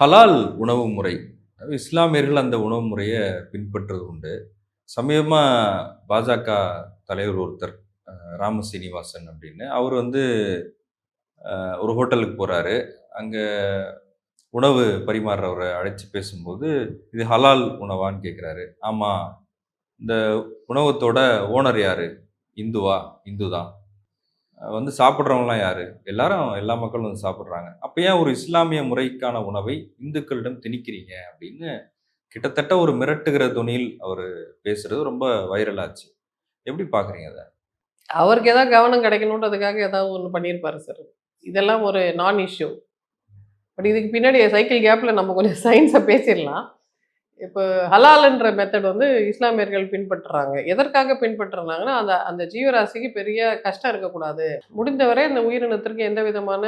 ஹலால் உணவு முறை. இஸ்லாமியர்கள் அந்த உணவு முறையை பின்பற்றுறது உண்டு. சமீபமாக பாஜக தலைவர் ஒருத்தர் ராம சீனிவாசன் அப்படின்னு அவர் வந்து ஒரு ஹோட்டலுக்கு போகிறாரு அங்கே உணவு பரிமாறுறவரை அழைச்சி பேசும்போது இது ஹலால் உணவான்னு கேட்குறாரு ஆமாம் இந்த உணவத்தோட ஓனர் யார்? இந்துவா? இந்து தான் வந்து சாப்பிட்றவங்களாம் யார்? எல்லாரும் எல்லா மக்களும் வந்து சாப்பிட்றாங்க. அப்போ ஏன் ஒரு இஸ்லாமிய முறைக்கான உணவை இந்துக்களிடம் திணிக்கிறீங்க அப்படின்னு கிட்டத்தட்ட ஒரு மிரட்டுகிற துணியில் அவர் பேசுறது ரொம்ப வைரல் ஆச்சு. எப்படி பார்க்குறீங்க அதை? அவருக்கு ஏதாவது கவனம் கிடைக்கணுன்றதுக்காக ஏதாவது ஒன்று பண்ணியிருப்பாரு சார் இதெல்லாம் ஒரு நான் இஷ்யூ பட் இதுக்கு பின்னாடி சைக்கிள் கேப்பில் நம்ம கொஞ்சம் சயின்ஸை பேசிடலாம். இப்போ ஹலால்ன்ற மெத்தட் வந்து இஸ்லாமியர்கள் பின்பற்றுறாங்க. எதற்காக பின்பற்றுறாங்கன்னா அந்த அந்த ஜீவராசிக்கு பெரிய கஷ்டம் இருக்கக்கூடாது. முடிந்தவரை அந்த உயிரினத்திற்கு எந்த விதமான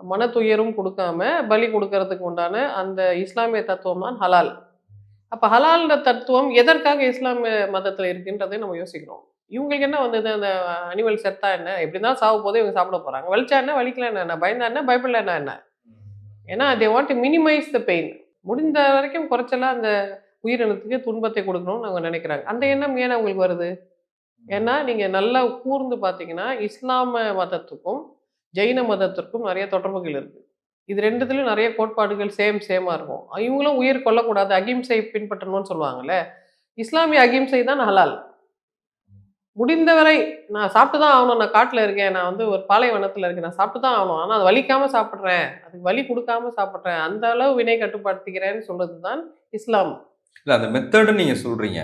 மன துயரும் கொடுக்காம பலி கொடுக்கறதுக்கு உண்டான அந்த இஸ்லாமிய தத்துவம் தான் ஹலால். அப்போ ஹலால்ன்ற தத்துவம் எதற்காக இஸ்லாமிய மதத்தில் இருக்குன்றதை நம்ம யோசிக்கிறோம் இவங்களுக்கு என்ன வந்தது? அந்த அனிமல் செத்தா என்ன? எப்படி தான் சாவு போதே இவங்க சாப்பிட போகிறாங்க வலிச்சா என்ன? வலிக்கல என்ன? பயந்தா என்ன? பயப்படல என்ன? என்ன ஏன்னா they want to minimise the pain முடிந்த வரைக்கும் குறைச்சலா அந்த உயிரினத்துக்கு துன்பத்தை கொடுக்கணும்னு அவங்க நினைக்கிறாங்க. அந்த எண்ணம் ஏன் அவங்களுக்கு வருது? ஏன்னா நீங்கள் நல்லா கூர்ந்து பார்த்தீங்கன்னா இஸ்லாம மதத்துக்கும் ஜெயின மதத்திற்கும் நிறைய தொடர்புகள் இருக்குது இது ரெண்டுத்துலையும் நிறைய கோட்பாடுகள் சேம் சேமாக இருக்கும். இவங்களும் உயிர் கொல்லக்கூடாது அகிம்சை பின்பற்றணும்னு சொல்லுவாங்கல்ல? இஸ்லாமிய அகிம்சை தான் ஹலால். முடிந்தவரை நான் சாப்பிட்டு தான் ஆகணும். நான் காட்டில் இருக்கேன். நான் வந்து ஒரு பாலைவனத்தில் இருக்கேன். நான் சாப்பிட்டு தான் ஆகணும். ஆனால் அது வலிக்காமல் சாப்பிட்றேன். அதுக்கு வலி கொடுக்காம சாப்பிட்றேன். அந்த அளவு வினை கட்டுப்படுத்திக்கிறேன்னு சொல்றது தான் இஸ்லாம். இல்லை அந்த மெத்தடு நீங்கள் சொல்கிறீங்க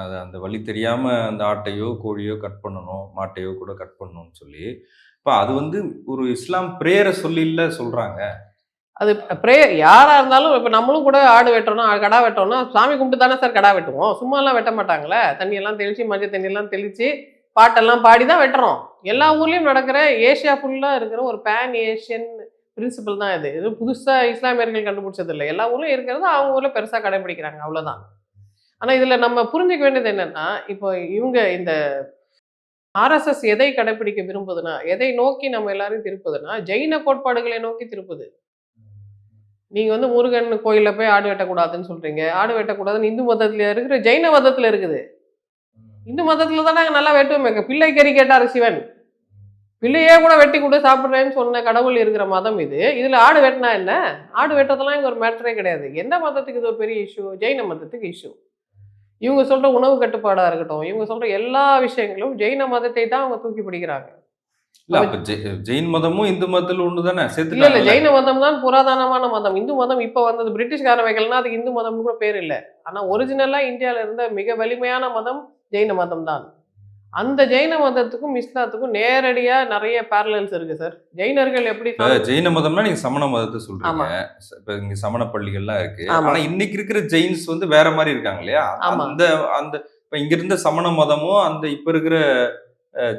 அது அந்த வழி தெரியாமல் அந்த ஆட்டையோ கோழியோ கட் பண்ணணும். மாட்டையோ கூட கட் பண்ணணும்னு சொல்லி. இப்போ அது வந்து ஒரு இஸ்லாம் பிரேயரை சொல்லில சொல்கிறாங்க அது ப்ரேயர் யாராக இருந்தாலும் இப்போ நம்மளும் கூட ஆடு வெட்டுறோம்னா கடா வெட்டுறோம்னா சாமி கும்பிட்டு தானே சார் கடா வெட்டுவோம். சும்மாலாம் வெட்ட மாட்டாங்களே? தண்ணியெல்லாம் தெளித்து மஞ்சள் தண்ணியெல்லாம் தெளித்து பாட்டெல்லாம் பாடி தான் வெட்டுறோம். எல்லா ஊர்லேயும் நடக்கிற ஏஷியா ஃபுல்லாக இருக்கிற ஒரு பேன் ஏஷியன் பிரின்சிபல் தான் இது. இது புதுசாக இஸ்லாமியர்கள் கண்டுபிடிச்சது இல்லை எல்லா ஊர்லையும் இருக்கிறது அவங்க ஊரில் பெருசாக கடைபிடிக்கிறாங்க அவ்வளோதான் ஆனால் இதில் நம்ம புரிஞ்சுக்க வேண்டியது என்னென்னா இப்போ இவங்க இந்த ஆர்எஸ்எஸ் எதை கடைபிடிக்க விரும்புதுன்னா எதை நோக்கி நம்ம எல்லாரையும் திருப்புதுன்னா ஜெயின கோட்பாடுகளை நோக்கி திருப்புது. நீங்க வந்து முருகன் கோயில்ல போய் ஆடு வெட்டக்கூடாதுன்னு சொல்றீங்க. ஆடு வெட்டக்கூடாதுன்னு இந்து மதத்துல இருக்கிற ஜெயின மதத்துல இருக்குது. இந்து மதத்துல தான் நாங்க நல்லா வெட்டுவோமே. பிள்ளை கறி கேட்டாரு சிவன். பிள்ளையே கூட வெட்டி கூட சாப்பிட்றேன்னு சொன்ன கடவுள் இருக்கிற மதம் இது. இதுல ஆடு வெட்டினா என்ன? ஆடு வெட்டதெல்லாம் இங்க ஒரு மேட்டரே கிடையாது. எந்த மதத்துக்கு இது ஒரு பெரிய இஷ்யூ ஜெயின மதத்துக்கு இஷ்யூ இவங்க சொல்ற உணவு கட்டுப்பாடா இருக்கட்டும் இவங்க சொல்ற எல்லா விஷயங்களும் ஜெயின மதத்தை தான் அவங்க தூக்கி பிடிக்கிறாங்க. இல்லை அப்போ ஜெயின் மதமும் இந்து மதத்தில் ஒன்று தானே இல்ல இல்ல ஜெயின மதம் தான் புராதனமான மதம். இந்து மதம் இப்ப வந்தது பிரிட்டிஷ்கார வைக்கலன்னா அதுக்கு இந்து மதம்னு கூட பேர் இல்ல. ஆனா ஒரிஜினலா இந்தியால இருந்த மிக வலிமையான மதம் ஜெயின மதம் தான். அந்த ஜெயின மதத்துக்கும் இஸ்லாத்துக்கும் நேரடியா நிறைய பேரலல்ஸ் இருக்கு சார் ஜெயினர்கள் எப்படி ஜெயின மதம்னா நீங்க சமண மதத்தை சொல்றீங்க. இப்போ இங்க சமண பள்ளிகள்லாம் இருக்கு. ஆனா இன்னைக்கு இருக்கிற ஜெயின்ஸ் வந்து வேற மாதிரி இருக்காங்க இல்லையா. அந்த அந்த இப்ப இங்க இருந்த சமண மதமும் அந்த இப்ப இருக்கிற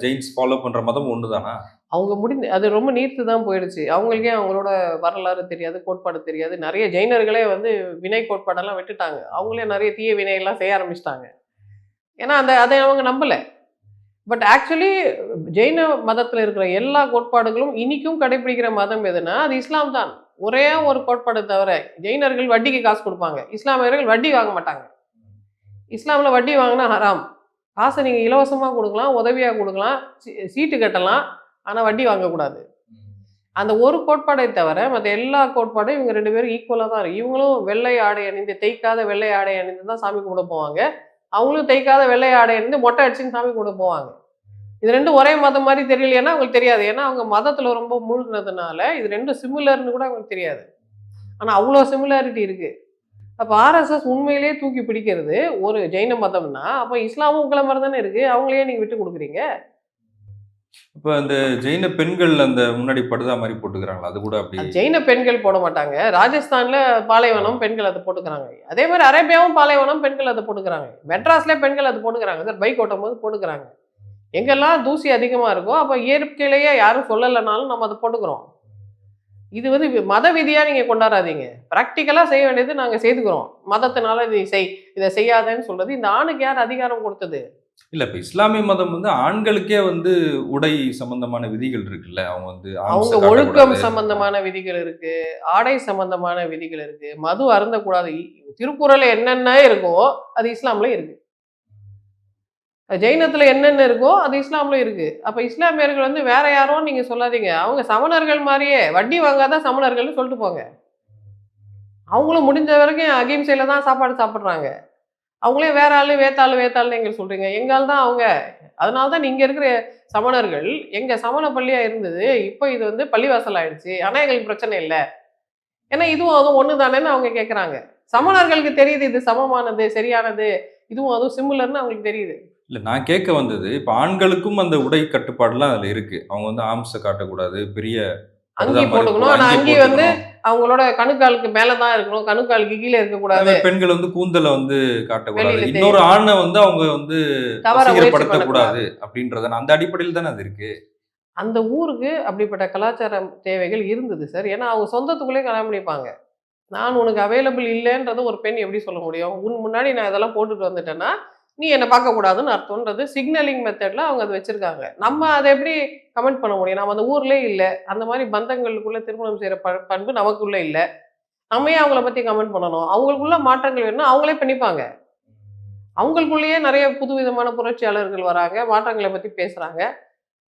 ஜெயின்ஸ் ஃபாலோ பண்ணுற மதம் ஒண்ணுதானா? அவங்க முடிந்து அது ரொம்ப நீர்த்து தான் போயிடுச்சு. அவங்களுக்கே அவங்களோட வரலாறு தெரியாது கோட்பாடு தெரியாது. நிறைய ஜெயினர்களே வந்து வினை கோட்பாடெல்லாம் விட்டுட்டாங்க. அவங்களே நிறைய தீய வினையெல்லாம் செய்ய ஆரம்பிச்சிட்டாங்க. ஏன்னா அந்த அதை அவங்க நம்பலை. பட் ஆக்சுவலி ஜெயின மதத்தில் இருக்கிற எல்லா கோட்பாடுகளும் இன்றைக்கும் கடைபிடிக்கிற மதம் எதுனா அது இஸ்லாம் தான். ஒரே ஒரு கோட்பாடு தவிர ஜெயினர்கள் வட்டிக்கு காசு கொடுப்பாங்க. இஸ்லாமியர்கள் வட்டி வாங்க மாட்டாங்க. இஸ்லாமில் வட்டி வாங்கினா ஹராம். காசை நீங்கள் இலவசமாக கொடுக்கலாம் உதவியாக கொடுக்கலாம் சீ- சீட்டு கட்டலாம் ஆனால் வட்டி வாங்கக்கூடாது. அந்த ஒரு கோட்பாடை தவிர மற்ற எல்லா கோட்பாடும் இவங்க ரெண்டு பேரும் ஈக்குவலாக தான் இருக்கும் இவங்களும் வெள்ளை ஆடை அணிந்து தைக்காத வெள்ளை ஆடை அணிந்து தான் சாமி கும்பிட போவாங்க. அவங்களும் தைக்காத வெள்ளை ஆடை அணிந்து மொட்டை அடிச்சுன்னு சாமி கும்பிட போவாங்க. இது ரெண்டும் ஒரே மதம் மாதிரி தெரியலைன்னா அவங்களுக்கு தெரியாது. ஏன்னா அவங்க மதத்தில் ரொம்ப மூழ்கினதுனால இது ரெண்டும் சிமிலர்னு கூட அவங்களுக்கு தெரியாது. ஆனால் அவ்வளோ சிமிலாரிட்டி இருக்குது அப்போ ஆர்எஸ்எஸ் உண்மையிலேயே தூக்கி பிடிக்கிறது ஒரு ஜெயின மதம்னா அப்போ இஸ்லாமும் உங்களை மாதிரி தானே இருக்கு? அவங்களையே நீங்கள் விட்டு கொடுக்குறீங்க? இப்ப அந்த ஜெயின பெண்கள் அந்த முன்னாடி படுதா மாதிரி போட்டுக்கிறாங்களா? அது கூட அப்படி ஜெயின பெண்கள் போட மாட்டாங்க. ராஜஸ்தான்ல பாலைவனம் பெண்கள் அதை போட்டுக்கிறாங்க. அதே மாதிரி அரேபியாவும் பாலைவனம் பெண்கள் அதை போட்டுக்கிறாங்க. மெட்ராஸ்ல பெண்கள் அதை போட்டுக்கிறாங்க. சார் பைக் ஓட்டும் போது போட்டுக்கிறாங்க. எங்கெல்லாம் தூசி அதிகமா இருக்கோ அப்ப இயற்கையிலேயே யாரும் சொல்லலைனாலும் நம்ம அதை போட்டுக்கிறோம். இது வந்து மத விதியா நீங்க கொண்டாடாதீங்க. ப்ராக்டிக்கலா செய்ய வேண்டியது நாங்க செய்துக்கிறோம். மதத்தினால இதை செய் இதை செய்யாதேன்னு சொல்றது இந்த ஆணுக்கு யார் அதிகாரம் கொடுத்தது? இல்ல இப்ப இஸ்லாமிய மதம் வந்து ஆண்களுக்கே வந்து உடை சம்பந்தமான விதிகள் இருக்குல்ல. அவங்க வந்து அவங்க ஒழுக்கம். சம்பந்தமான விதிகள் இருக்கு. ஆடை சம்பந்தமான விதிகள் இருக்கு. மது அருந்தக்கூடாது. திருக்குறள்ல என்னென்ன இருக்கோ அது இஸ்லாம்ல இருக்கு. ஜெயினத்தில் என்னென்ன இருக்கோ அது இஸ்லாம்ல இருக்குது அப்போ இஸ்லாமியர்கள் வந்து வேற யாரோ நீங்கள் சொல்லாதீங்க. அவங்க சமணர்கள் மாதிரியே வட்டி வாங்காத சமணர்கள்னு சொல்லிட்டு போங்க. அவங்களும் முடிஞ்ச வரைக்கும் அகிம்சையில் தான் சாப்பாடு சாப்பிட்றாங்க. அவங்களே வேற ஆளு வேத்தாள் வேத்தாள்னு எங்களுக்கு சொல்கிறீங்க எங்கால் தான் அவங்க. அதனால தான் நீங்கள் இருக்கிற சமணர்கள் எங்கள் சமண பள்ளியாக இருந்தது இப்போ இது வந்து பள்ளிவாசல் ஆயிடுச்சு. ஆனால் எங்களுக்கு பிரச்சனை இல்லை. ஏன்னா இதுவும் அதுவும் ஒன்று தானேன்னு அவங்க கேட்குறாங்க சமணர்களுக்கு தெரியுது இது சமமானது சரியானது. இதுவும் அதுவும் சிமிலர்னு அவங்களுக்கு தெரியுது. இல்ல நான் கேட்க வந்தது இப்ப ஆண்களுக்கும் அந்த உடை கட்டுப்பாடுலாம் அதுல இருக்கு. அவங்க வந்து ஆம்ஸ காட்டக்கூடாது பெரிய அங்கி போட்டுக்கணும். ஆனா அங்கி வந்து. அவங்களோட கணுக்காலுக்கு மேல தான் இருக்கணும். கணுக்காலுக்கு கீழே இருக்கக்கூடாது. பெண்கள் வந்து கூந்தலை வந்து காட்டக்கூடாது. இன்னொரு ஆணை வந்து அவங்க வந்து வசீகரப்படுத்தக்கூடாது அப்படின்றத அந்த அடிப்படையில் தானே அது இருக்கு. அந்த ஊருக்கு அப்படிப்பட்ட கலாச்சார தேவைகள் இருந்தது சார். ஏன்னா அவங்க சொந்தத்துக்குள்ளே கல்யாணம் பண்ணிப்பாங்க. நான் உனக்கு அவைலபிள் இல்லைன்றது ஒரு பெண் எப்படி சொல்ல முடியும்? உன் முன்னாடி நான் இதெல்லாம் போட்டுட்டு வந்துட்டேன்னா நீ என்னை பார்க்கக்கூடாதுன்னு அர்த்தம்ன்றது சிக்னலிங் மெத்தடில் அவங்க அதை வச்சுருக்காங்க. நம்ம அதை எப்படி கமெண்ட் பண்ண முடியும்? நம்ம அந்த ஊர்லேயே இல்லை. அந்த மாதிரி பந்தங்களுக்குள்ளே திருமணம் செய்கிற ப பண்பு நமக்குள்ளே இல்லை. நம்ம ஏன் அவங்கள பற்றி கமெண்ட் பண்ணணும்? அவங்களுக்குள்ள மாற்றங்கள் வேணும்னா அவங்களே பண்ணிப்பாங்க. அவங்களுக்குள்ளேயே நிறைய புதுவிதமான புரட்சியாளர்கள் வராங்க மாற்றங்களை பற்றி பேசுகிறாங்க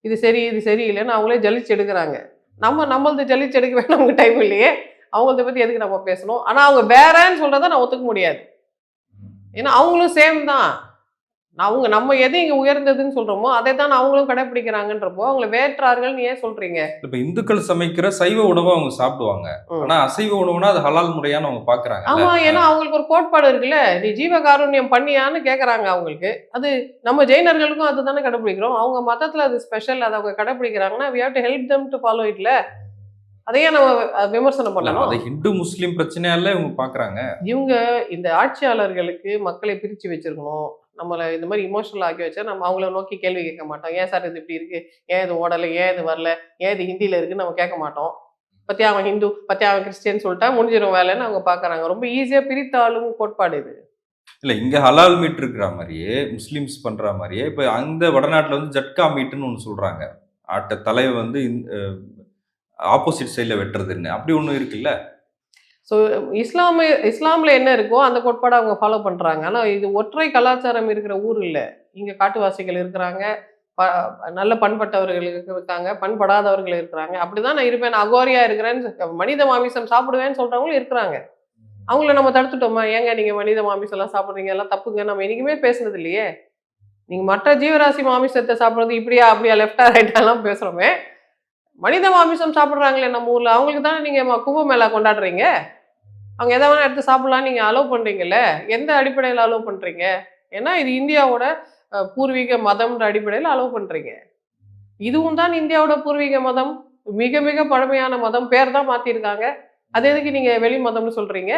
இது சரி இது சரியில்லைன்னு அவங்களே ஜலிச்சு எடுக்கிறாங்க. நம்ம நம்மளது ஜலிச்சு எடுக்கவே நமக்கு டைம் இல்லையே அவங்களத பற்றி எதுக்கு நம்ம பேசணும்? ஆனால் அவங்க வேறன்னு சொல்கிறத நான் ஒத்துக்க முடியாது. ஏன்னா அவங்களும் சேம் தான். அவங்க நம்ம எது இங்கே உயர்ந்ததுன்னு சொல்கிறோமோ அதை தான் அவங்களும் கடைப்பிடிக்கிறாங்கன்றப்போ அவங்கள வேற்றார்கள்னு ஏன் சொல்கிறீங்க இப்ப இந்துக்கள் சமைக்கிற சைவ உணவை அவங்க சாப்பிடுவாங்க. ஆனா அசைவ உணவுனா அது ஹலால் முறையான்னு அவங்க பாக்குறாங்க. ஆமா ஏன்னா அவங்களுக்கு ஒரு கோட்பாடு இருக்குல்ல நீ ஜீவகாருண்யம் பண்ணியான்னு கேட்குறாங்க அவங்களுக்கு. அது நம்ம ஜெயினர்களுக்கும் அதுதானே கடைப்பிடிக்கிறோம். அவங்க மதத்துல அது ஸ்பெஷல் அதை அவங்க கடைப்பிடிக்கிறாங்கன்னா we have to help them to follow itல அதையே நம்ம விமர்சனம் பண்ணணும். அதை ஹிந்து முஸ்லீம் பிரச்சனையால இவங்க பாக்குறாங்க. இவங்க இந்த ஆட்சியாளர்களுக்கு மக்களை பிரித்து வச்சிருக்கணும். நம்மளை இந்த மாதிரி இமோஷனல் ஆக்கி வச்சா நம்ம அவங்கள நோக்கி கேள்வி கேட்க மாட்டோம். ஏன் சார் இது இப்படி இருக்கு? ஏன் இது ஓடலை? ஏன் இது வரல? ஏன் இது ஹிந்தியில் இருக்குன்னு நம்ம கேட்க மாட்டோம். பத்தி அவன் ஹிந்து பத்தி அவன் கிறிஸ்டியன் சொல்லிட்டா முடிஞ்சிடும் வேலைன்னு அவங்க பாக்குறாங்க. ரொம்ப ஈஸியாக பிரித்தாளும் கோட்பாடு இது. இல்ல இங்க ஹலால் மீட் இருக்கிற மாதிரியே முஸ்லிம்ஸ் பண்ற மாதிரியே இப்ப அந்த வடநாட்டுல வந்து ஜட்கா மீட்டுன்னு ஒண்ணு சொல்றாங்க. ஆட்ட தலைவர் வந்து ஆப்போசிட் சைட்ல வெட்டுறதுன்னு அப்படி ஒண்ணு இருக்குல்ல? ஸோ இஸ்லாமி இஸ்லாமில் என்ன இருக்கோ அந்த கோட்பாடை அவங்க ஃபாலோ பண்ணுறாங்க ஆனால் இது ஒற்றை கலாச்சாரம் இருக்கிற ஊர் இல்லை. இங்கே காட்டுவாசிகள் இருக்கிறாங்க ப நல்ல பண்பட்டவர்கள் இருக்காங்க பண்படாதவர்கள் இருக்கிறாங்க. அப்படிதான் நான் இருப்பேன். நான் அகோரியா இருக்கிறேன்னு மனித மாமிசம் சாப்பிடுவேன்னு சொல்கிறவங்களும் இருக்கிறாங்க. அவங்கள நம்ம தடுத்துட்டோமா? ஏங்க நீங்கள் மனித மாமிசம் எல்லாம் சாப்பிட்றீங்க? எல்லாம் தப்புங்க. நம்ம என்றைக்குமே பேசுனது இல்லையே. நீங்கள் மற்ற ஜீவராசி மாமிசத்தை சாப்பிட்றது இப்படியா அப்படியா லெஃப்டா ரைட்டாலாம் பேசுகிறோமே மனித மாமிசம் சாப்பிட்றாங்களே நம்ம ஊரில். அவங்களுக்கு தானே நீங்கள் கும்பமேளா கொண்டாடுறீங்க? அவங்க எதை வேணால் எடுத்து சாப்பிட்லான்னு நீங்கள் அலோவ் பண்ணுறீங்கல்ல எந்த அடிப்படையில் அலோவ் பண்ணுறீங்க ஏன்னா இது இந்தியாவோட பூர்வீக மதம்ன்ற அடிப்படையில் அலோவ் பண்ணுறீங்க இதுவும் தான் இந்தியாவோட பூர்வீக மதம். மிக மிக பழமையான மதம். பேர் தான் மாற்றிருக்காங்க அது எதுக்கு நீங்கள் வெளி மதம்னு சொல்கிறீங்க